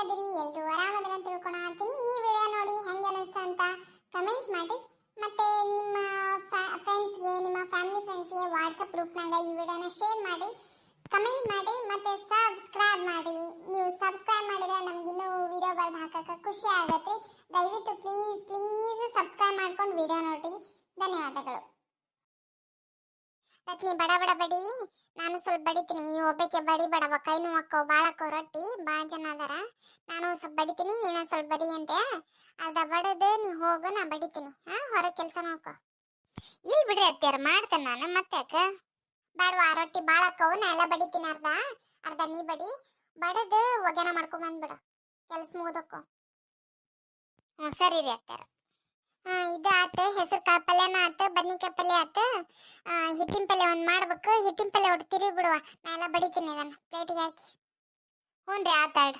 ಹೆಂಗದಿರಿ ಎಲ್ರು ಆರಾಮದ್ರ ಅಂತ ತಿಳ್ಕೊಳತ್ತೀನಿ ಈ ವಿಡಿಯೋ ನೋಡಿ ಹೆಂಗೆ ಅನಿಸ್ತು ಅಂತ ಕಮೆಂಟ್ ಮಾಡಿ. ಮತ್ತೆ ನಿಮ್ಮ ಫ್ರೆಂಡ್ಸ್ಗೆ ನಿಮ್ಮ ಫ್ಯಾಮಿಲಿ ಫ್ರೆಂಡ್ಸ್ಗೆ ವಾಟ್ಸಪ್ ಗ್ರೂಪ್ನಾಗ ಈ ವಿಡಿಯೋನ ಶೇರ್ ಮಾಡಿ. ಕಮೆಂಟ್ ಮಾಡಿ, ಮತ್ತೆ ಸಬ್ಸ್ಕ್ರೈಬ್ ಮಾಡಿ. ನೀವು ಸಬ್ಸ್ಕ್ರೈಬ್ ಮಾಡಿದ್ರೆ ನಮ್ಗಿನ್ನೂ ವಿಡಿಯೋ ಬರ್ದು ಹಾಕಕ್ಕೆ ಖುಷಿ ಆಗುತ್ತೆ. ದಯವಿಟ್ಟು ಪ್ಲೀಸ್ ಪ್ಲೀಸ್ ಸಬ್ಸ್ಕ್ರೈಬ್ ಮಾಡ್ಕೊಂಡು ವಿಡಿಯೋ ನೋಡಿ ಧನ್ಯವಾದಗಳು. ರತ್ನಿ ಬಡ ಬಡ ಬಡಿ. ನಾನು ಸ್ವಲ್ಪ ಬಡಿತೀನಿ. ಒಬ್ಬಕ್ಕೆ ಬಡಿ ಬಡವ. ಕೈ ನೋವಕ್ಕೋ ಬಾಳಕ್ಕೋ ರೊಟ್ಟಿ. ಭಾಳ ಜನ ಅದಾರ. ನಾನು ಸ್ವಲ್ಪ ಬಡಿತೀನಿ. ನೀನು ಸ್ವಲ್ಪ ಬಡಿ ಅಂತೆ. ಅರ್ಧ ಬಡದು ನೀ ಹೋಗು, ನಾ ಬಡಿತೀನಿ. ಹಾ, ಹೊರ ಕೆಲಸ ನೋಡ್ಕೊ. ಇಲ್ಲಿ ಬಿಡ್ರಿ ಅತ್ತಿಯರ್, ಮಾಡ್ತೇನೆ ನಾನು ಮತ್ತೆ ಯಾಕ? ಬೇಡವಾ, ರೊಟ್ಟಿ ಬಾಳಕ್ಕವು ನಾ ಎಲ್ಲ ಬಡಿತೀನಿ ಅರ್ಧ. ಅರ್ಧ ನೀ ಬಡಿ. ಬಡದು ಒಗ್ಯಾನ ಮಾಡ್ಕೊಂಡ್ ಬಂದ್ಬಿಡು. ಕೆಲಸ ಮುಗಿದಕ್ಕೋ ಹ್ಞೂ ಸರಿ ರೀ ಅತ್ಯಾರ ಹಾ ಇದು ಆತು ಹೆಸರು ಕಾಯಿ ಪಲ್ಯನ ಆತು ಬದ್ನಿಕಾಯಿ ಪಲ್ಯ ಆತು. ಆ, ಹಿಟ್ಟಿನ ಪಲ್ಯ ಒಂದು ಮಾಡ್ಬೇಕು. ಹಿಟ್ಟಿನ ಪಲ್ಯ ಒಟ್ಟು ತಿರುಗಿ ಬಿಡುವ. ನಾ ಎಲ್ಲ ಬಡಿತೀನಿ ಅದನ್ನ ಪ್ಲೇಟಿಗೆ ಹಾಕಿ. ಹ್ಞೂ ರೀ ಆತಾಡ್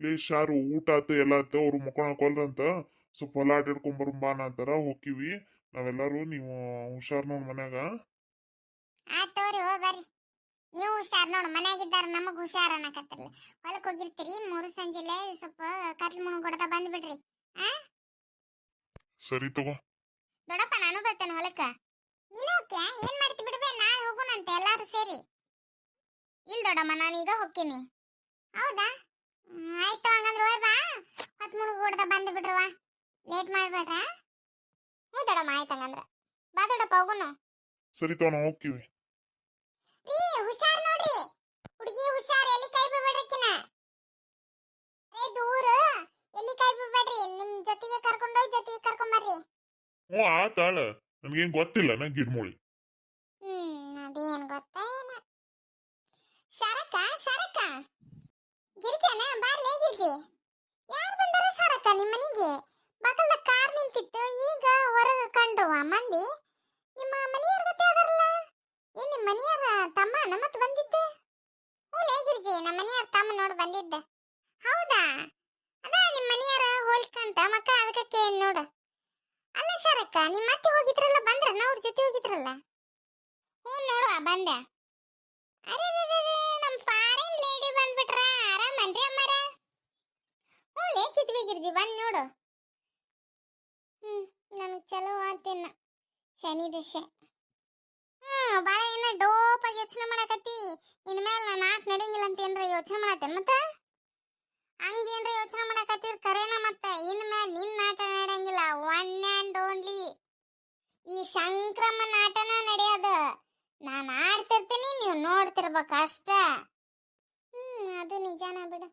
ಲೇ ಶಾರು ಊಟ ಆತು ಎಲ್ಲ ಆತು ಅವ್ರು ಮುಕ್ಕೊಳಕೊಲ್ರಂತ ಸ್ವಲ್ಪ ಹೊಲ ಆಟಾಡ್ಕೊಂಬರುಂಬಾನ ಅಂತಾರ. ಹೋಕಿವಿ ನಾವೆಲ್ಲರೂ ನೀವು ಹುಷಾರ್ ನೋಡ್ ಮನ್ಯಾಗ. ಆತ್ ತೋರಿ ಹೋ ಬರ್ರಿ. ನೀವು ಹುಷಾರ್ ನೋಡು. ಮನ್ಯಾಗಿದ್ದಾರ ನಮಗ್ ಹುಷಾರ್ ಅನ್ನಕತ್ತಿರ್ಲಿ. ಹೊಲಕ್ ಹೋಗಿರ್ತೀರಿ ಮೂರು ಸಂಜೆಲೆ ಸ್ವಲ್ಪ ಕತ್ಲು ಮುಣಗ್ ಕೊಡ್ತಾ ಬಂದ್ಬಿಡ್ರಿ ಸರಿ ತಗೋ. ದೊಡ್ಡಪ್ಪ ನಾನು ಬರ್ತೇನೆ ಹೊಲಕ್ಕ. ನೀನು ಹೋಗ್ಯಾ ಏನ್ ಮಾಡ್ತಿ ಬಿಡುವೆ ನಾಳೆ ಹೋಗೋಣಂತೆ ಎಲ್ಲಾರು ಸೇರಿ. ಇಲ್ ದೊಡ್ಡಮ್ಮ ಈಗ ಹೋಗ್ತೀನಿ. ಹೌದಾ? ಆಯ್ತು ಹಂಗಂದ್ರೆ ಹೋಯ್ ಬಾ. ಹೊತ್ತು ಮುಣಗ್ ಬಂದು ಬಿಡ್ರವ ಲೇಟ್ ಮಾಡ್ಬೇಡ್ರ? ಹ್ಞೂ ದೊಡ್ಡಮ್ಮ ಆಯ್ತು ಹಂಗಂದ್ರ. ಬಾ ದೊಡ್ಡಪ್ಪ ಹೋಗೋಣ ಸರಿ ತಗೋ ನಾವು ಹೋಗ್ತೀವಿ. ರೀ ಹುಷಾರ್ ನೋಡ್ರಿ. ಹುಡುಗಿ ಹುಷಾರ್ ಎಲ್ಲಿ ಕೈ ಬಿಡ್ಬೇಡ್ರಿಕಿನ ಏ ದೂರ. ಎಲ್ಲಿ ಕೈ ಬಿಡ್ಬೇಡ್ರಿ ನಿಮ್ ಜೊತೆಗೆ ಕರ್ಕೊಂಡೋಗಿ ಜೊತೆಗೆ ಕರ್ಕೊಂಡ್ ಬರ್ರಿ. ಹ್ಞೂ ಆತಾಳ ನನ್ಗೇನ್ ಗೊತ್ತಿಲ್ಲ ನಾ ಗಿಡ್ಮೂಳಿ ಹ್ಮ್ ಅದೇನ್ ಗೊತ್ತಾ ಏನ. ಶರಕ ಶರಕ ಗಿರ್ಜನ ಬಾರ್ಲೇ ಗಿರ್ಜಿ. ಯಾರು ಬಂದಾರ ಶರಕ ನಿಮ್ಮ ಮನೆಗೆ ಬಗಲ್ದ ಕಾರ್ ನಿಂತಿತ್ತು ಈಗ ಹೊರಗೆ ಕಂಡ್ರುವ ಮಂದಿ. ನಿಮ್ಮ ಮನೆಯವ್ರ ಜೊತೆ ಅದರಲ್ಲ? ಏನ್ ನಿಮ್ಮ ಮನೆಯವ್ರ ತಮ್ಮ ನಮ್ಮತ್ ಬಂದಿದ್ದೆ? ಹ್ಞೂ ಲೇ ಗಿರ್ಜಿ ನಮ್ಮ ಮನೆಯವ್ರ ತಮ್ಮ ನೋಡಿ ಬಂದಿದ್ದೆ. ಹೌದಾ? ಅದ ನಿಮ್ಮ ಮನೆಯವ್ರ ಹೋಲ್ಕಂತ, ಮಕ್ಕ ಅದಕ್ಕೆ ನೋಡು. ಅಲ್ಲ ಶರಕ್ಕ ನಿಮ್ಮ ಅತ್ತೆ ಹೋಗಿದ್ರಲ್ಲ ಬಂದ್ರನ್ನ ಅವ್ರ ಜೊತೆ ಹೋಗಿದ್ರಲ್ಲ? ಹ್ಞೂ ನೋಡು ಬಂದೆ. ಅರೆ ನಮ್ಮ ಫಾರಿನ್ ಲೇಡಿ ಬಂದ್ಬಿಟ್ರ ಆರಾಮನ್ರಿ ಅಮ್ಮಾರ? ಹ್ಞೂ ಲೇಕಿದ್ವಿ ಗಿರ್ಜಿ, ಬಂದು ನೋಡು. ಹ್ಞೂ, ನನಗೆ ಚಲೋ ಆತೇನ ಶನಿ ದಶೆ. ಹ್ಞೂ ಭಾಳ ಏನ ಡೋಪಾಗಿ ಯೋಚನೆ ಮಾಡಕತ್ತಿ. ಇನ್ಮೇಲೆ ನಾನು ಆಟ ನಡೆಯಂಗಿಲ್ಲ ಅಂತ ಏನ್ರ ಯೋಚನೆ ಮಾಡತ್ತೇನೆ ಮತ್ತ? ಹಂಗೇನ್ರ ಯೋಚನೆ ಮಾಡಕತ್ತಿದ್ ಕರೇನ ಮತ್ತ? ಇನ್ಮೇಲೆ ನಿನ್ನ ಆಟ ನಡೆಯಂಗಿಲ್ಲ ಒನ್ ಆ್ಯಂಡ್ ಓನ್ಲಿ ಈ ಸಂಕ್ರಮಣ ಆಟನ ನಡೆಯೋದು. ನಾನು ಆಡ್ತಿರ್ತೀನಿ, ನೀವು ನೋಡ್ತಿರ್ಬೇಕು ಅಷ್ಟ. ಹ್ಮ್, ಅದು ನಿಜಾನ ಬಿಡು.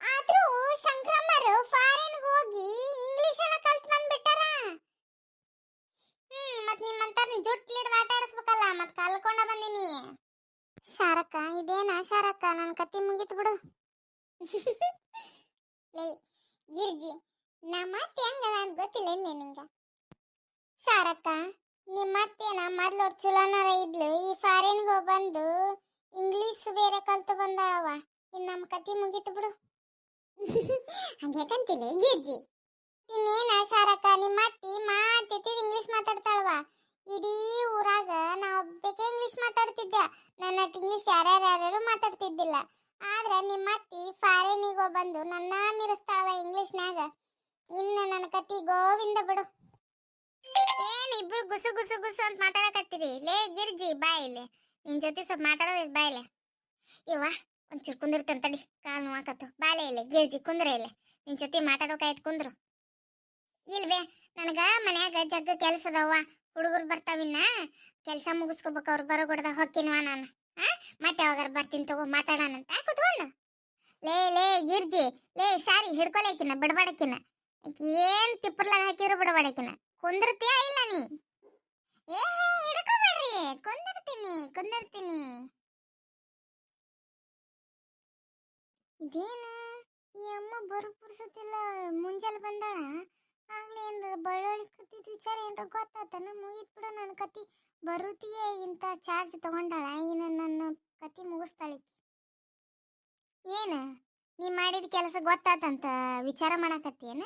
ಆದ್ರೂ ಸಂಕ್ರಮರು ಫಾರಿನ್ ಹೋಗಿ ಇಂಗ್ಲಿಷ್ ಎಲ್ಲ ಕಲ್ತ್ ಬಂದ್ಬಿಟ್ಟಾರ? ಹ್ಮ್ ಮತ್ ನಿಮ್ಮಂತ ಜುಟ್ ಹಿಡ್ದು ಆಟ ಆಡಿಸ್ಬೇಕಲ್ಲ ಮತ್ ಕಲ್ಕೊಂಡ ಬಂದಿನಿ. ಶಾರಕ್ಕ, ಇದೇನಾ ಶಾರಕ್ಕ? ನನ್ ಕತ್ತಿ ಮುಗೀತು ಬಿಡು. ಲೇ, ಗಿರ್ಜಿ ನಮ್ಮ ಅತ್ತೆ ಹೆಂಗದ ಅಂತ ಗೊತ್ತಿಲ್ಲ ನಿಂಗ ಶಾರಕ್ಕ ನಿಮ್ಮ ಅತ್ತೆನ ಮೊದ್ಲು ಅವ್ರ್ ಚುಲೋನರ ಇದ್ಲು, ಈ ಫಾರಿನ್ಗೆ ಬಂದು ಇಂಗ್ಲೀಷ್ ಬೇರೆ ಕಲ್ತು ಬಂದಾವ ಇನ್ ನಮ್ಮ ಕತಿ ಮುಗೀತು ಬಿಡು. ಹಂಗ್ಯಾಕಂತಿಲ್ಲ ಗಿರ್ಜಿ? ಇನ್ನೇನ ಶಾರಕ್ಕ ನಿಮ್ಮ ಅತ್ತಿ ಮಾತೆತ್ತಿದ್ ಇಂಗ್ಲೀಷ್ ಮಾತಾಡ್ತಾಳವ ಇಡೀ ಊರಾಗ ನಾ ಒಬ್ಬಕ್ಕೆ ಇಂಗ್ಲೀಷ್ ಮಾತಾಡ್ತಿದ್ದೆ. ನನ್ನ ಇಂಗ್ಲಿಷ್ ಯಾರ್ಯಾರು ಮಾತಾಡ್ತಿದ್ದಿಲ್ಲ ಆದ್ರೆ ನಿಮ್ಮ ಅತ್ತಿ ಫಾರಿನಿಗೋ ಬಂದು ನನ್ನ ಮೀರಿಸ್ತಾಳವ ಇಂಗ್ಲಿಷ್ನ್ಯಾಗ ಇನ್ನ ನನ್ನ ಕತಿ ಗೋವಿಂದ ಬಿಡು. ಏನ್ ಇಬ್ರು ಗುಸು ಗುಸು ಗುಸು ಅಂತ ಮಾತಾಡಕತ್ತೀರಿ? ಲೇ ಗಿರ್ಜಿ ಬಾಯಿಲೆ ನಿನ್ ಜೊತೆ ಸ್ವಲ್ಪ ಮಾತಾಡೋದು ಬಾಯಿಲೆ ಇವ್ವ, ಒಂಚೂರು ಕುಂದಿರ್ತೇನೆ ತಡಿ. ಕಾಲ್ ನೋವಾಕತ್ತು. ಬಾಳೆ ಇಲ್ಲ, ಗಿರ್ಜಿ, ಕುಂದ್ರ ಇಲ್ಲ. ನಿನ್ ಜೊತೆ ಮಾತಾಡೋಕಾಯ್ತು ಕುಂದ್ರು. ಇಲ್ವೇ ನನಗ ಮನ್ಯಾಗ ಜಗ್ಗ ಕೆಲ್ಸ ಅದವ್ವ ಹುಡುಗರು ಬರ್ತಾವಿನ್ನ ಕೆಲ್ಸ ಮುಗಿಸ್ಕೋಬೇಕು ಅವ್ರು ಬರೋಗೊಡ್ದ ಹೊಕ್ಕಿನ್ವಾ ನಾನು. ಮತ್ತೆ ಯಾವಾಗ ಬರ್ತೀನಿ ತಗೋ ಮಾತಾಡೋಣಂತ ಕುತ್ಕೊಂಡು. ಲೇ ಲೇ, ಗಿರ್ಜಿ. ಲೇ, ಸಾರಿ ಹಿಡ್ಕೊಲೇಕಿನ ಬಿಡಬಾಡಕಿನ. ಏನ್ ತಿಪ್ಪರ್ಲಾಗ ಹಾಕಿದ್ರು ಬಿಡಬಾಡಕಿನ. ಕುಂದಿರ್ತೀಯ ಇಲ್ಲ ನೀ? ಏ, ಹಿಡ್ಕೋಬೇಡ್ರಿ. ಕುಂದಿರ್ತೀನಿ ಕುಂದಿರ್ತೀನಿ. ಇದೇನು? ಈ ಅಮ್ಮ ಬರೋ ಬರ್ಸತ್ತಿಲ್ಲ ಮುಂಜಾನೆ ಬಂದಾಳ? ಆಗ್ಲೇ ಏನ್ರ ಬಳ್ಳೊಳ್ಳಿ ಕತ್ತಿದ ವಿಚಾರ ಏನ್ರ ಗೊತ್ತಾತನ? ಮುಗಿತ್ ಬಿಡ ನನ್ನ ಕತಿ. ಬರುತ್ತಿಯೇ ಇಂಥ ಚಾರ್ಜ್ ತಗೊಂಡಾಳ? ಇನ್ನು ನನ್ನ ಕತಿ ಮುಗಿಸ್ತಾಳಿಕೆ. ಏನ? ನೀ ಮಾಡಿದ ಕೆಲಸ ಗೊತ್ತಾತಂತ ವಿಚಾರ ಮಾಡಾಕತ್ತೇನ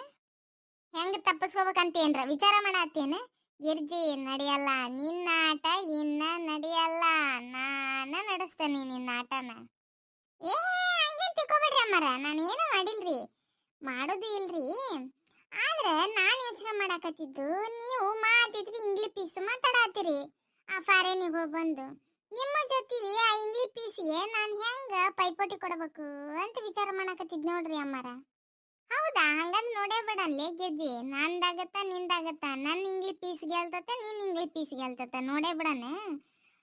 ಹೆಂಗ್ ತಪ್ಪಿಸ್ಕೋಬೇಕಂತೇನ್ರ ವಿಚಾರ ಮಾಡತ್ತೇನ ಗಿರ್ಜಿ, ನಡೆಯಲ್ಲ ನಿನ್ನ ಆಟ, ಇನ್ನ ನಡೆಯಲ್ಲ. ನಾನ ನಡೆಸ್ತೇನೆ ನಿನ್ನ ಆಟನ. ಏ, ಹಂಗೇನ್ ತಿಕ್ಕೋಬೇಡ್ರಿ ಅಮ್ಮರ? ನಾನು ಏನು ಮಾಡಿಲ್ರಿ? ಮಾಡೋದು ಇಲ್ರಿ? ಆದ್ರೆ ನಾನು ಯೋಚನೆ ಮಾಡಾಕತ್ತಿದ್ದು, ನೀವು ಮಾತಿದ್ರಿ ಇಂಗ್ಲಿಷ್ ಪೀಸ್ ಮಾತಾಡತ್ತೀರಿ. ಆ ಫಾರಿನಿಗೆ ಹೋಗಿ ಬಂದು, ನಿಮ್ಮ ಜೊತೆ ಆ ಇಂಗ್ಲಿಷ್ ಪೀಸಿಗೆ ನಾನು ಹೆಂಗ ಪೈಪೋಟಿ ಕೊಡಬೇಕು? ಅಂತ ವಿಚಾರ ಮಾಡಾಕತ್ತಿದ್ ನೋಡ್ರಿ ಅಮ್ಮಾರ. ಹೌದಾ? ಹಂಗಂದ್ ನೋಡೇ ಬಿಡನ್ಲಿ ಗೆಜ್ಜಿ. ನಂದಾಗತ್ತ, ನಿಂದಾಗತ್ತ. ನನ್ನ ಇಂಗ್ಲಿಷ್ ಪೀಸ್ ಗೆಲ್ತತ ನಿನ್ನ ಇಂಗ್ಲಿಷ್ ಪೀಸ್ ಗೆಲ್ತತ ನೋಡೇ ಬಿಡನೆ?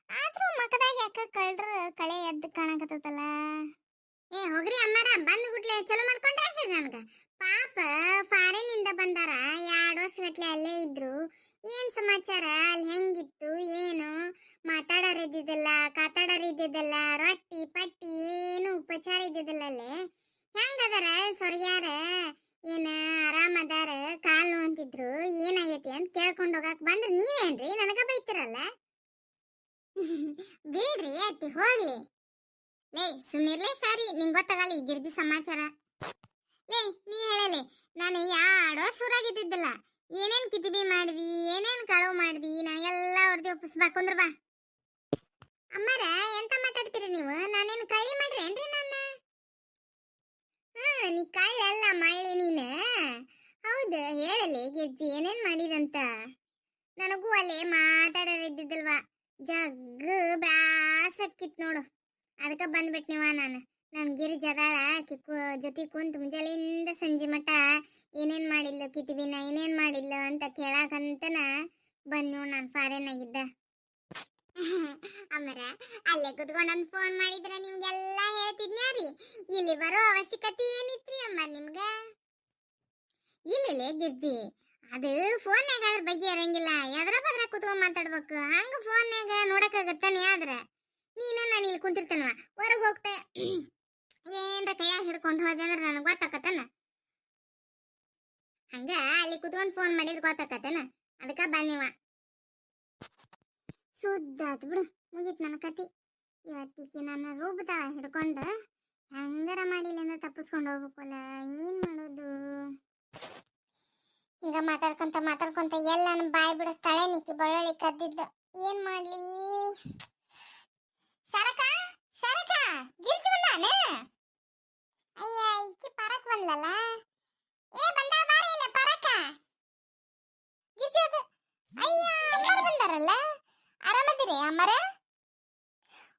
ಆದ್ರೂ ಮಕದಾಗ ಯಾಕ ಕಳ್ರ ಕಳೆ ಎದ್ದು ಕಾಣಕತ್ತಲ್ಲ ಏ, ಹೋಗ್ರಿ ಅಮ್ಮಾರ. ಬಂದ್ ಗುಟ್ಲೆ ಚಲೋ ಮಾಡ್ಕೊಂಡ್ರೆ ಆಗ್ತದೆ ನನ್ಗ. ಪಾಪ ಫಾರಿನ್ ಇಂದ ಬಂದಾರ, ಎರಡ್ ವರ್ಷ ಗಟ್ಲೆ ಅಲ್ಲೇ ಇದ್ರು. ಏನ್ ಸಮಾಚಾರ? ಅಲ್ಲಿ ಹೆಂಗಿತ್ತು? ಏನು? ಮಾತಾಡೋರ್ ಇದ್ದಿದ್ದಲ್ಲ, ಕಾತಾಡೋರ್ ಇದ್ದಿದ್ದಲ್ಲ, ರೊಟ್ಟಿ, ಪಟ್ಟಿ, ಏನು ಉಪಚಾರ ಇದ್ದಿದ್ದಲ್ಲ ಅಲ್ಲೇ. ಹೆಂಗದಾರ? ಸೊರ್ಗ್ಯಾರ ಏನ ಆರಾಮದಾರ? ಕಾಲ್ ನೋವಂತಿದ್ರು ಏನಾಗೈತಿ ಅಂತ ಕೇಳ್ಕೊಂಡು ಹೋಗಾಕ್ ಬಂದ್ರ. ನೀವೇನ್ರಿ? ನನಗ ಬೈತಿರಲ್ಲ? ಬೇಡ್ರಿ ಅತ್ತಿ, ಹೋಗ್ಲಿ. ಲೇ ಸುಮ್ಮಿರ್ಲೇ ಸಾರಿ. ನಿಂಗ್ ಗೊತ್ತಾಗಲ್ಲ ಈ ಗಿರ್ಜಿ ಸಮಾಚಾರ. ಲೇ ನೀ ಹೇಳಲೆ. ನಾನು ಯಾಡೋ ಸುರಾಗಿದ್ದಿದ್ದಲ್ಲ. ಏನೇನ್ ಕಿತಿಬಿ ಮಾಡ್ವಿ ಏನೇನ್ ಕಳವು ಮಾಡ್ವಿ ನನಗೆಲ್ಲ ಅವ್ರದ್ದು ಒಪ್ಪಿಸ್ಬೇಕು ಅಂದ್ರ ಬಾ ಅಮ್ಮರ, ಎಂತ ಮಾತಾಡ್ತೀರಿ ನೀವು? ನಾನೇನು ಕಳ್ಳಿ ಮಾಡ್ರಿ ಏನ್ರಿ ನನ್ನ? ಹಾ, ನೀ ಕಳ್ಳಲ್ಲ ಮಳ್ಳಿ ನೀನ. ಹೌದು, ಹೇಳಲಿ, ಗೆಜ್ಜಿ, ಏನೇನ್ ಮಾಡಿದಂತ? ನನಗೂ ಅಲ್ಲೇ ಮಾತಾಡೋರಿದ್ದಿದ್ದಲ್ವಾ ಜಗ್ಗು ಬ್ಯಾಸಕ್ಕಿತ್ ನೋಡು. ಅದಕ್ಕೆ ಬಂದ್ಬಿಟ್ನಿವ ನಾನು. ನನ್ ಗಿರಿ ಕು- ಜೊತೆ ಕುಂತ ಮುಂಜಾಲಿಂದ ಸಂಜೆ ಮಟ ಏನೇನ್ ಮಾಡಿಲ್ಲ ಕಿತಿಬಿನ ಏನೇನ್ ಮಾಡಿಲ್ಲ ಅಂತ ಕೇಳಾಕಂತನ ಬಂದ್ ನೋಡ್ ನಾನ್ ಫಾರಿನ್ ಆಗಿದ್ದ. ಅಮರ, ಅಲ್ಲೇ ಕುತ್ಕೊಂಡ್ ಫೋನ್ ಮಾಡಿದ್ರ ನಿಮ್ಗೆಲ್ಲ ಹೇಳ್ತಿದ್ನ್ಯಾರಿ ಇಲ್ಲಿ ಬರೋ ಅವಶ್ಯಕತೆ ಏನಿತ್ರಿ ಅಮ್ಮ ನಿಮ್ಗ? ಇಲ್ಲ ಗಿರ್ಜಿ, ಅದು ಫೋನ್ಯಾಗ ಅದ್ರ ಬಗ್ಗೆ ಇರಂಗಿಲ್ಲ, ಎದ್ರ ಬದ್ರ ಕುತ್ಕೊಂಡ್ ಮಾತಾಡ್ಬೇಕು, ಹಂಗ ಫೋನ್ಯಾಗ ನೋಡಕ್ಕಾಗತ್ತಾನೆ ಆದ್ರ? ನೀನ ನಾನು ಇಲ್ಲಿ ಕುಂತಿರ್ತೇನವ, ಹೊರಗೆ ಹೋಗ್ತೆ. ಏನ್ರ ಕೈಯ ಹಿಡ್ಕೊಂಡು ಹೋದೆ ಅಂದ್ರೆ ನನಗೆ ಗೊತ್ತಾಕತ್ತನ? ಹಂಗ ಅಲ್ಲಿ ಕುತ್ಕೊಂಡ್ ಫೋನ್ ಮಾಡಿದ್ರೆ ಗೊತ್ತಾಕತ್ತನ? ಅದಕ್ಕ ಬನ್ನಿವ ಸುದ್ದಾತ್ ಬಿಡು, ಮುಗೀತ್ ನನ್ನ ಕತಿ ಇವತ್ತಿಗೆ ನನ್ನ ರೂಪದಾಳ ಹಿಡ್ಕೊಂಡು ಹಂಗಾರ ಮಾಡಿಲ್ಲ ತಪ್ಪಿಸ್ಕೊಂಡು ಹೋಗ್ಬೇಕಲ್ಲ ಏನ್ ಮಾಡೋದು? ಹಿಂಗ ಮಾತಾಡ್ಕೊಂತ ಮಾತಾಡ್ಕೊಂತ ಎಲ್ಲ ನನ್ನ ಬಾಯಿ ಬಿಡಿಸ್ತಾಳೆ, ನಿಕ್ಕಿ ಬಳ್ಳೊಳ್ಳಿ ಕದ್ದಿದ್ದ. ಏನ್ ಮಾಡ್ಲಿ? ಶರಕ ಗಿರ್ಜಿ ಬಂದಾನೆ? ಅಯ್ಯ ಇಕ್ಕಿ ಪರಕ್ ಬಂದ್ಲಲ್ಲ? ಏ, ಬಂದ, ಬಾರ ಇಲ್ಲ ಪರಕ. ಗಿರ್ಜಿ ಅದು ಅಯ್ಯ ಅಮ್ಮರ್ ಬಂದಾರಲ್ಲ? ಆರಾಮದಿರಿ, ಅಮ್ಮರ?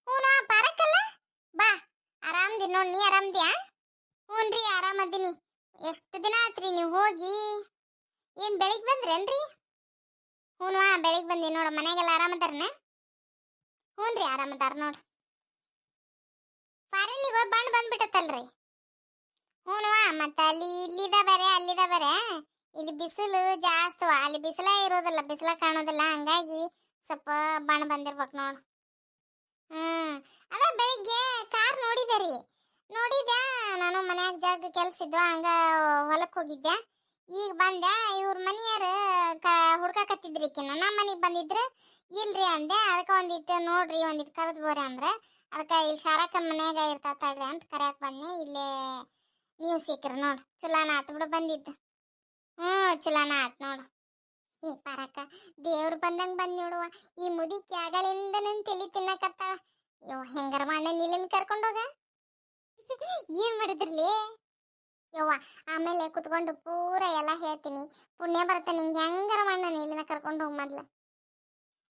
ಹ್ಞೂ ಪರಕಲ್ಲ. ಬಾ, ಆರಾಮದಿ ನೋಡ್, ನೀ ಆರಾಮದ್ಯಾ? ಹ್ಞೂನ್ರಿ ಆರಾಮದಿನಿ. ಎಷ್ಟು ದಿನ ಆತ್ರಿ ನೀವು ಹೋಗಿ? ಏನ್, ಬೆಳಿಗ್ ಬಂದ್ರೇನ್ರಿ? ಹ್ಞೂ ಬೆಳಿಗ್ ಬಂದಿ ನೋಡು, ಮನೆಗೆಲ್ಲ ಆರಾಮದಾರನ? ಹ್ಞೂನ್ರಿ ಆರಾಮದಾರ ನೋಡು. ಫಾರಿನಿಗೆ ಹೋಗಿ ಬಣ್ಣ ಬಂದ್ಬಿಟ್ಟತ್ತಲ್ರಿ. ಹ್ಞೂ ಮತ್ತೆ ಅಲ್ಲಿ ಇಲ್ಲಿದ ಬೇರೆ, ಅಲ್ಲಿದ ಬೇರೆ. ಇಲ್ಲಿ ಬಿಸಿಲು ಜಾಸ್ತಿ ಅಲ್ಲಿ ಬಿಸಿಲ ಇರೋದಿಲ್ಲ, ಬಿಸಿಲ ಕಾಣೋದಿಲ್ಲ. ಹಂಗಾಗಿ ಸ್ವಲ್ಪ ಬಣ್ಣ ಬಂದಿರ್ಬೇಕು ನೋಡು. ಹ್ಮ್. ಅದ ಬೆಳಿಗ್ಗೆ ಕಾರ್ ನೋಡಿದೆ ರೀ. ನೋಡಿದ್ಯಾ? ನಾನು ಮನ್ಯಾಗ ಜಾಗ ಕೆಲ್ಸ ಇದ್ವು, ಹಂಗ ಹೊಲಕ್ಕೆ ಹೋಗಿದ್ದೆ ಈಗ ಬಂದೆ, ಇವ್ರ ಮನೆಯವ್ರ ಹುಡ್ಕಾಕತ್ತಿದ್ರಿ ಈಕಿನ. ನಮ್ಮ ಮನೆಗೆ ಬಂದಿದ್ರು, ಇಲ್ರಿ ಅಂದೆ, ಅದಕ್ಕೆ ಒಂದಿಟ್ಟು ನೋಡ್ರಿ ಒಂದಿಟ್ಟು ಕರೆದು ಬೋರಿ ಅಂದ್ರೆ, ಅದಕ್ಕೆ ಇಲ್ಲಿ ಶಾರಕ್ಕನ ಮನ್ಯಾಗ ಇರ್ತಾ ತಡ್ರಿ ಅಂತ ಕರ್ಯಾಕ್ ಬನ್ನಿ ಇಲ್ಲೇ ನೀವು ಸಿಕ್ಕ್ರಿ ನೋಡು, ಚುಲಾನ ಆತು ಬಿಡು ಬಂದಿದ್ದು. ಹ್ಞೂ, ಚುಲಾನ ಆತು ನೋಡು. ಏ ಪಾರಕ್ಕ, ದೇವ್ರು ಬಂದಂಗೆ ಬಂದು ನೋಡುವ. ಈ ಮುದಿಕಿ ಆಗಲಿಂದ ನನ್ನ ತಲೆ ತಿನ್ನಕತ್ತಾಳ. ಯೋ ಹೆಂಗಾರ ಮಾಡ ನಿಲ್ಲಿನ ಕರ್ಕೊಂಡೋಗ ಏನ್ ಮಾಡಿದ್ರಲಿ? ಯವ್ವ, ಆಮೇಲೆ ಕುತ್ಕೊಂಡು ಪೂರ ಎಲ್ಲ ಹೇಳ್ತೀನಿ. ಪುಣ್ಯ ಬರುತ್ತೆ ನಿಂಗೆ. ಹೆಂಗಾರ ಮಾಡ ಇಲ್ಲಿನ ಕರ್ಕೊಂಡು ಹೋಗ್ ಮೊದ್ಲ.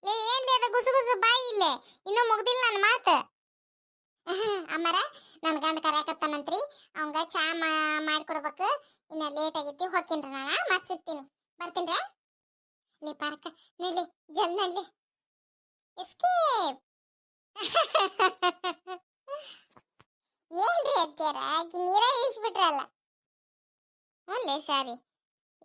ಲೇ, ಏನ್ಲಿ ಅದು ಗುಸು ಗುಸು ಬಾಯಿ ಇಲ್ಲೇ? ಇನ್ನೂ ಮುಗ್ದಿಲ್ಲ ನನ್ನ ಮಾತು? ಅಮ್ಮರ ನನ್ನ ಗಂಡ ಕರ್ಯಾಕತ್ತಾನಂತ್ರಿ. ಅವಂಗ ಚಾ ಮಾಡ್ಕೊಡ್ಬೇಕು. ಇನ್ನ ಲೇಟ್ ಆಗೈತಿ, ಹೋಗ್ತೀನಿ ನಾನು. ಮತ್ತೆ ಸಿಗ್ತೀನಿ. ಬರ್ತೀನಿ ಲೇ, ಪಾರ್ಕ ನಿಲ್ಲಿ ಜಲ್ನಲ್ಲಿ ಎಸ್ಕೇಪ್ ಏನ್ರಿ ಅತ್ಯಾರ? ಆಕಿ ನೀರ ಇಳಿಸ್ಬಿಟ್ರಲ್ಲ ಹ್ಞೂ ಶಾರಿ.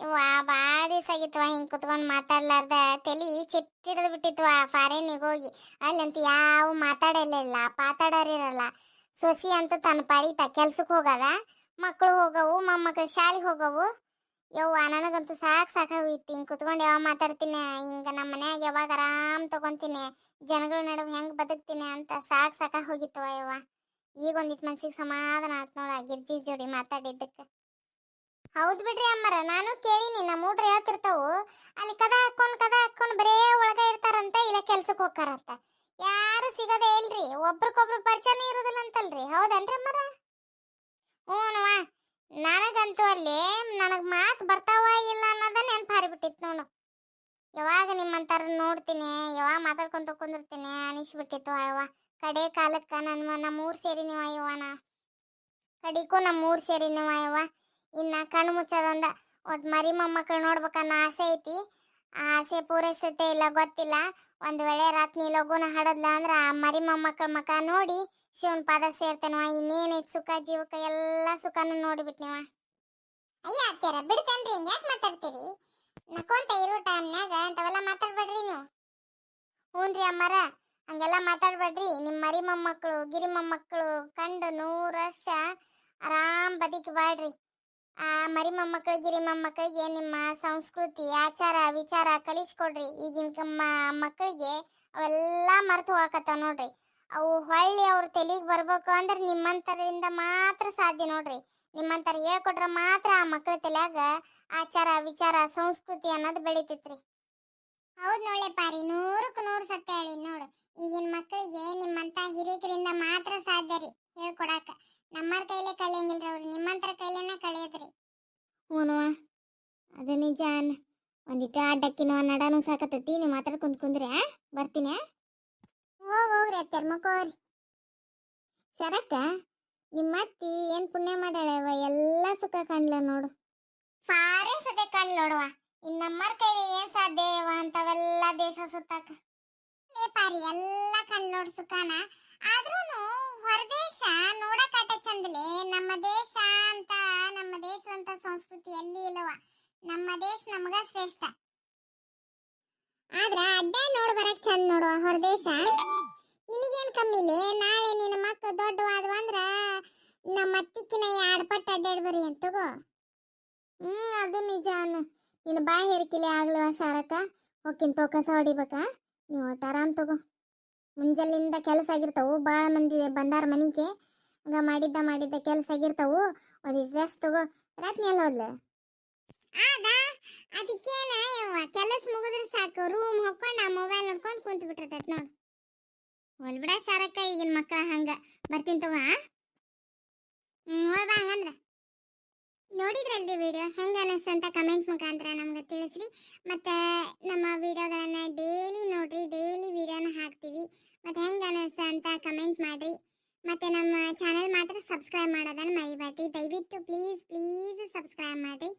ಇವ ಭಾಳ ದಿವಸ ಆಗಿತ್ತು ಹಿಂಗೆ ಕುತ್ಕೊಂಡು ಮಾತಾಡ್ಲಾರ್ದ. ತಲೆ ಚಿಟ್ಟಿಡ್ದು ಬಿಟ್ಟಿತ್ವ ಫಾರಿನಿಗೆ ಹೋಗಿ. ಅಲ್ಲಂತೂ ಯಾವ ಮಾತಾಡಲಿಲ್ಲ ಪಾತಾಡೋರಿರಲ್ಲ ಸೊಸಿ ಅಂತೂ ತನ್ನ ಪಾಡಿತ ಕೆಲ್ಸಕ್ಕೆ ಹೋಗದ ಮಕ್ಕಳು ಹೋಗವು ಮೊಮ್ಮಕ್ಕಳು ಶಾಲೆಗೆ ಹೋಗವು. ಯವ್ವ, ನನಗಂತೂ ಸಾಕು ಸಾಕಾಗೋಯ್ತು ಹಿಂಗೆ ಕುತ್ಕೊಂಡು ಯಾವಾಗ ಮಾತಾಡ್ತೀನಿ, ಹಿಂಗೆ ನಮ್ಮ ಮನ್ಯಾಗ ಯಾವಾಗ ಆರಾಮ್ ತಗೊಂತೀನಿ, ಜನಗಳ ನಡುವೆ ಹೆಂಗೆ ಬದುಕ್ತೀನಿ ಅಂತ ಸಾಕು ಸಾಕಾಗಿ ಹೋಗಿತ್ತವ ಯವ್ವ. ಈಗ ಒಂದಿಟ್ಟು ಮನ್ಸಿಗೆ ಸಮಾಧಾನ ಆತ್ ನೋಡ ಗಿರ್ಜಿ ಜೋಡಿ ಮಾತಾಡಿದ್ದಕ್ಕೆ ಹೌದು ಬಿಡ್ರಿ ಅಮ್ಮರ, ನಾನು ಕೇಳೀನಿ ನಮ್ಮ ಹುಡ್ರು ಹೇಳ್ತಿರ್ತಾವು, ಅಲ್ಲಿ ಕದ ಹಾಕೊಂಡ್ ಕದ ಹಾಕೊಂಡ್ ಬರೇ ಒಳಗ ಇರ್ತಾರಂತ, ಇಲ್ಲ ಕೆಲ್ಸಕ್ಕೆ ಹೋಗ್ತಾರಂತ ಯಾರು ಸಿಗದೇ ಇಲ್ರಿ, ಒಬ್ರಿಗೊಬ್ರು ಪರಿಚಯನೇ ಇರೋದಿಲ್ಲ ಅಂತಲ್ರಿ, ಹೌದನ್ರಿ ಅಮ್ಮರ? ಹ್ಞೂನವ ನನಗಂತೂ ಅಲ್ಲಿ ನನಗ್ ಮಾತು ಬರ್ತಾವ ಇಲ್ಲ ಅನ್ನೋದ ನೆನಪು ಹಾರಿಬಿಟ್ಟಿತ್ತು ನೋಡು ಯಾವಾಗ ನಿಮ್ಮಂತಾರ ನೋಡ್ತೀನಿ, ಯಾವಾಗ ಮಾತಾಡ್ಕೊಂತ ಕುಂದಿರ್ತೀನಿ, ಅನಿಸ್ಬಿಟ್ಟಿತ್ತು ಅಯ್ಯವ ಕಡೆ ಕಾಲಕ್ಕ ನನ್ನ ನಮ್ಮ ಊರ್ ಸೇರಿ ನೀವು ಅಯ್ಯವ್ವ ಕಡಿಗೂ ನಮ್ಮ ಊರ್ ಸೇರಿ ನೀವು ಅಯ್ಯವ್ವ ಇನ್ನ ಕಣ್ಣು ಮುಚ್ಚದಂದ ಒಟ್ ಮರಿ ಮೊಮ್ಮಕ್ಕಳು ನೋಡ್ಬೇಕನ್ನೋ ಆಸೆ ಐತಿ. ಆ ಆಸೆ ಪೂರೈಸತ್ತೆ ಇಲ್ಲ ಗೊತ್ತಿಲ್ಲ. ಒಂದು ವೇಳೆ ರಾತ್ರಿ ಲಘುನ ಹಡದ್ಲ ಅಂದ್ರ ಆ ಮರಿ ಮೊಮ್ಮಕ್ಕಳ ಮಕ ನೋಡಿ ಶಿವನ ಪಾದ ಸೇರ್ತೇನವ ಇನ್ನೇನೈತಿ ಸುಖ ಜೀವಕ ಎಲ್ಲಾ ಸುಖನು ನೋಡಿಬಿಟ್ನಿವ. ಅಯ್ಯ ಅತ್ಯಾರ ಬಿಡ್ತೇನ್ರಿ ಹಿಂಗ್ ಯಾಕೆ ಮಾತಾಡ್ತೀರಿ? ನಕ್ಕೊಂತ ಇರೋ ಟೈಮ್ನಾಗ ಅಂತವೆಲ್ಲ ಮಾತಾಡ್ಬೇಡ್ರಿ ನೀವು. ಹ್ಞೂನ್ರಿ ಅಮ್ಮರ, ಹಂಗೆಲ್ಲ ಮಾತಾಡ್ಬೇಡ್ರಿ. ನಿಮ್ಮ ಮರಿ ಮೊಮ್ಮಕ್ಕಳು ಗಿರಿ ಮೊಮ್ಮಕ್ಕಳು ಕಂಡು ನೂರು ವರ್ಷ ಆರಾಮ್ ಬದುಕಿ ಬಾಳ್ರಿ ಆ, ಮರಿ ಮೊಮ್ಮಕ್ಕಳು, ಗಿರಿ ಮೊಮ್ಮಕ್ಕಳಿಗೆ ನಿಮ್ಮ ಸಂಸ್ಕೃತಿ, ಆಚಾರ, ವಿಚಾರ ಕಲಿಸ್ಕೊಡ್ರಿ. ಈಗಿನ ಮಕ್ಕಳಿಗೆ ಅವೆಲ್ಲ ಮರೆತು ಹೋಗಕತ್ತಾವ ನೋಡ್ರಿ. ಅವು ಹೊಳ್ಳಿ ಅವ್ರ ತೆಲಿಗೆ ಬರ್ಬೇಕು ಅಂದ್ರೆ ನಿಮ್ಮಂತರಿಂದ ಮಾತ್ರ ಸಾಧ್ಯ ನೋಡ್ರಿ. ನಿಮ್ಮಂತರ ಹೇಳ್ಕೊಟ್ರ ಮಾತ್ರ ಆ ಮಕ್ಕಳ ತಲೆಯಾಗ ಆಚಾರ, ವಿಚಾರ, ಸಂಸ್ಕೃತಿ ಅನ್ನೋದು ಬೆಳಿತೈತ್ರಿ. ಹೌದ್ ನೋಡ್ಲೆ ಪಾರಿ, ನೂರಕ್ಕೆ ನೂರು ಸತ್ಯ ಹೇಳಿ ನೋಡು. ಈಗಿನ ಮಕ್ಕಳಿಗೆ ನಿಮ್ಮಂತ ಹಿರಿಯಕರಿಂದ ಮಾತ್ರ ಸಾಧ್ಯ ರೀ ಹೇಳ್ಕೊಡಾಕ. ನಮ್ಮರ ಕೈಲೇ ಕಲಿಯಂಗಿಲ್ರಿ ಅವ್ರು ನಿಮ್ಮಂತರ ಕೈಲೇನ ಕಲಿಯದ್ರಿ ಹ್ಞೂನವ ಅದು ನಿಜ ಅನ್ ಒಂದಿಟ್ಟು ಅಡ್ಡಕ್ಕಿನೋ ನಡಾನು ಸಾಕತ್ತತಿ ನೀವು ಮಾತಾಡ್ಕೊಂಡ್ ಕುಂದ್ರೆ ಬರ್ತೀನಿ ಹೋಗ್ ಹೋಗ್ರಿ ನಿಮ್ಮ ಅತ್ತಿ ಏನ್ ಪುಣ್ಯ ಮಾಡ್ಯಾಳವ ಎಲ್ಲ ಸುಖ ಕಾಣ್ಲ ನೋಡು. ಫಾರೇ ಸತೆ ಕಾಣ್ಲ ನೋಡುವ. ಇನ್ ನಮ್ಮರ ಕೈಲಿ ಏನ್ ಸಾಧ್ಯ ಇವ ಅಂತವೆಲ್ಲ ದೇಶ ಸುತ್ತಾಕ? ಏ ಪಾರಿ, ಎಲ್ಲ ಕಣ್ ನೋಡ್ ಸುಖಾನ. ಆದ್ರೂನು ಹೊರದೇಶ ನೋಡಕಾಟ ಚಂದಲೇ, ನಮ್ಮ ದೇಶ ಅಂತ, ನಮ್ಮ ದೇಶದಂತ ಸಂಸ್ಕೃತಿ ಎಲ್ಲಿ ಇಲ್ಲವ ನಮ್ಮ ದೇಶ ನಮಗ ಶ್ರೇಷ್ಠ. ಆದ್ರ ಅಡ್ಡ ನೋಡ್ ಬರಕ್ ಚಂದ ನೋಡುವ ಹೊರದೇಶ ನಿನಗೇನ್ ಕಮ್ಮಿಲೆ ನಾಳೆ ನಿನ್ನ ಮಕ್ಕಳು ದೊಡ್ಡವಾದವ ಅಂದ್ರ ನಮ್ಮ ಅತ್ತಿಕ್ಕಿನ ಎರಡ್ ಪಟ್ಟ ಅಡ್ಡಾಡ್ ಬರಿ ಅಂತ ತಗೋ. ಹ್ಮ್, ಅದು ನಿಜ ಅನ್ನ. ನಿನ್ನ ಬಾಯಿ ಹೇರಿಕಿಲೆ ಆಗ್ಲವ ಶಾರಕ ಹೋಗಿನ್ ಕಸ ಹೊಡಿಬೇಕಾ. ನೀವು ಆರಾಮ್ ತಗೋ. ಮುಂಜಾಲಿಂದ ಕೆಲಸ ಆಗಿರ್ತಾವು. ಭಾಳ ಮಂದಿ ಬಂದಾರ ಮನಿಗೆ. ಹಂಗ ಮಾಡಿದ್ದ ಮಾಡಿದ್ದ ಕೆಲಸ ಆಗಿರ್ತಾವು. ಒಂದಿಷ್ಟು ರೆಸ್ಟ್ ತಗೋ. ರಾತ್ರಿ ಎಲ್ಲ ಹೋದ್ಲೆ? ಆದ? ಅದಕ್ಕೇನ ಯವ್ವ, ಕೆಲಸ ಮುಗಿದ್ರೆ ಸಾಕು. ರೂಮ್ ಹೊಕ್ಕೊಂಡು ಆ ಮೊಬೈಲ್ ನೋಡ್ಕೊಂಡು ಕುಂತ ಬಿಟ್ಟಿರ್ತೈತೆ ನೋಡು ಹೊಲ್ಬಿಡ ಶಾರಕ್ಕ, ಈಗಿನ ಮಕ್ಕಳ ಹಂಗ. ಬರ್ತೀನಿ ತಗೋ? ಹ್ಮ್ ಹೋಗ ಹಂಗಂದ್ರ. ನೋಡಿದ್ರಲ್ರಿ ವಿಡಿಯೋ ಹೆಂಗ ಅನಿಸ್ತು ಅಂತ ಕಮೆಂಟ್ ಮುಖಾಂತರ ನಮ್ಗೆ ತಿಳಿಸ್ರಿ. ಮತ್ತೆ ನಮ್ಮ ವಿಡಿಯೋಗಳನ್ನ ಡೈಲಿ ನೋಡ್ರಿ ಡೈಲಿ ವಿಡಿಯೋನ ಹಾಕ್ತೀವಿ. ಮತ್ತೆ ಹೆಂಗ ಅನಿಸ್ತು ಅಂತ ಕಮೆಂಟ್ ಮಾಡ್ರಿ. ಮತ್ತೆ ನಮ್ಮ ಚಾನೆಲ್ ಮಾತ್ರ ಸಬ್ಸ್ಕ್ರೈಬ್ ಮಾಡೋದನ್ನ ಮರಿಬೇಡ್ರಿ. ದಯವಿಟ್ಟು ಪ್ಲೀಸ್ ಪ್ಲೀಸ್ ಸಬ್ಸ್ಕ್ರೈಬ್ ಮಾಡ್ರಿ.